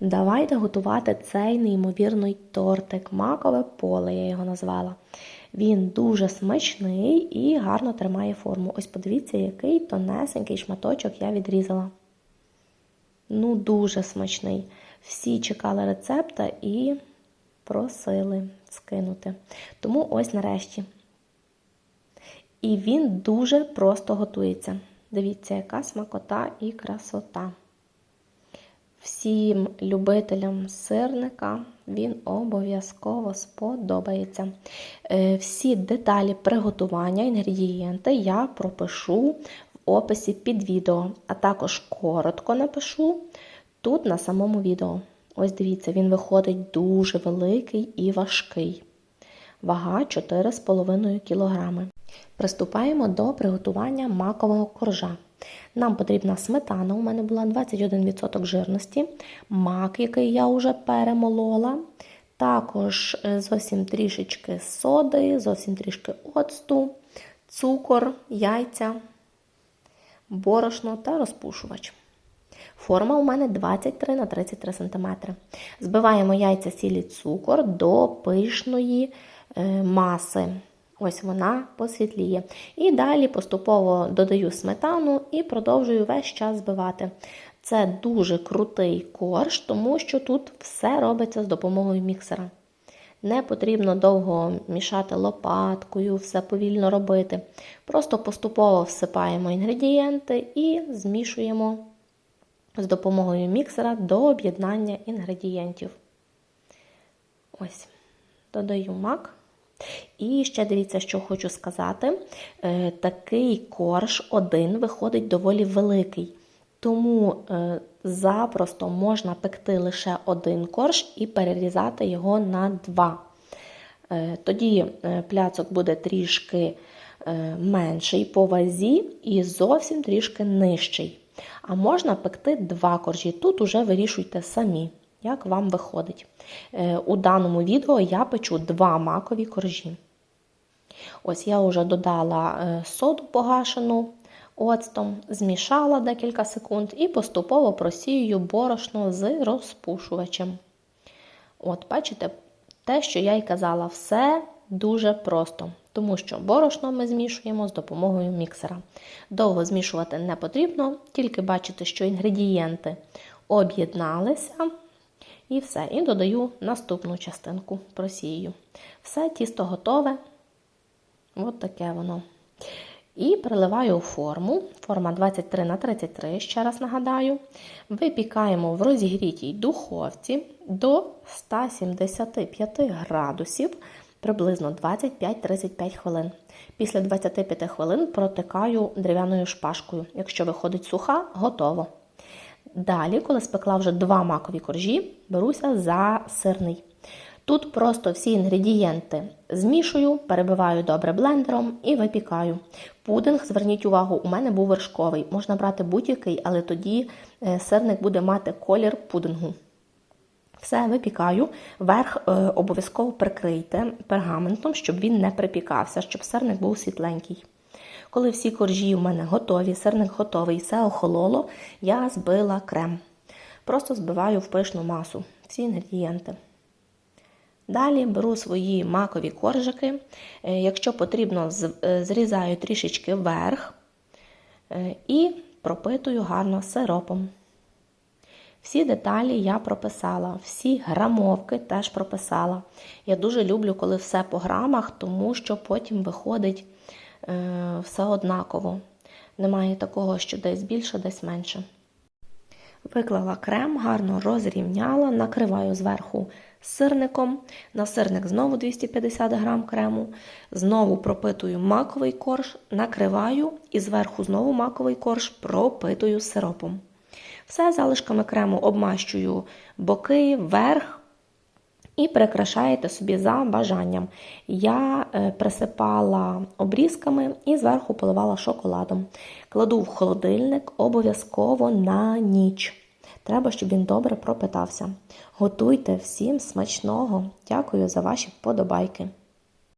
Давайте готувати цей неймовірний тортик. Макове поле, я його назвала. Він дуже смачний і гарно тримає форму. Ось подивіться, який тонесенький шматочок я відрізала. Ну, дуже смачний. Всі чекали рецепта і просили скинути. Тому ось нарешті. І він дуже просто готується. Дивіться, яка смакота і красота. Всім любителям сирника він обов'язково сподобається. Е, Всі деталі приготування, інгредієнти я пропишу в описі під відео, а також коротко напишу тут на самому відео. Ось дивіться, він виходить дуже великий і важкий. Вага 4,5 кг. Приступаємо до приготування макового коржа. Нам потрібна сметана, у мене була 21% жирності, мак, який я вже перемолола. Також е, зовсім трішечки соди, зовсім трішки оцту, цукор, яйця, борошно та розпушувач. Форма у мене 23 на 33 см. Збиваємо яйця сілі цукор до пишної е, маси. Ось вона посвітліє. І далі поступово додаю сметану і продовжую весь час збивати. Це дуже крутий корж, тому що тут все робиться з допомогою міксера. Не потрібно довго мішати лопаткою, все повільно робити. Просто поступово всипаємо інгредієнти і змішуємо з допомогою міксера до об'єднання інгредієнтів. Ось, додаю мак. І ще дивіться, що хочу сказати: Е, такий корж один виходить доволі великий. Тому е, запросто можна пекти лише один корж і перерізати його на два. Е, Тоді пляцок буде трішки менший по вазі і зовсім трішки нижчий. А можна пекти два коржі. Тут уже вирішуйте самі, як вам виходить. У даному відео я печу два макові коржі. Ось я вже додала е, соду погашену оцтом, змішала декілька секунд і поступово просіюю борошно з розпушувачем. От, бачите, те, що я й казала, все дуже просто, тому що борошно ми змішуємо з допомогою міксера. Довго змішувати не потрібно, тільки бачите, що інгредієнти об'єдналися. І все. І додаю наступну частинку просію. Все, тісто готове. От таке воно. І переливаю у форму. Форма 23 на 33, ще раз нагадаю. Випікаємо в розігрітій духовці до 175 градусів приблизно 25-35 хвилин. Після 25 хвилин протикаю дерев'яною шпажкою. Якщо виходить суха, готово. Далі, коли спекла вже два макові коржі, беруся за сирний. Тут просто всі інгредієнти змішую, перебиваю добре блендером і випікаю. Пудинг, зверніть увагу, у мене був вершковий. Можна брати будь-який, але тоді е, сирник буде мати колір пудингу. Все, випікаю. Верх е, обов'язково прикрийте пергаментом, щоб він не припікався, щоб сирник був світленький. Коли всі коржі у мене готові, сирник готовий, все охололо, я збила крем. Просто збиваю в пишну масу всі інгредієнти. Далі беру свої макові коржики. Е, Якщо потрібно, е, зрізаю трішечки вверх е, і пропитую гарно сиропом. Всі деталі я прописала, всі грамовки теж прописала. Я дуже люблю, коли все по грамах, тому що потім виходить все однаково. Немає такого, що десь більше, десь менше. Виклала крем, гарно розрівняла, накриваю зверху сирником. На сирник знову 250 грам крему. Знову пропитую маковий корж, накриваю і зверху знову маковий корж пропитую сиропом. Все залишками крему обмащую боки, верх і прикрашаєте собі за бажанням. Я е, присипала обрізками і зверху поливала шоколадом. Кладу в холодильник обов'язково на ніч. Треба, щоб він добре пропитався. Готуйте всім смачного. Дякую за ваші вподобайки.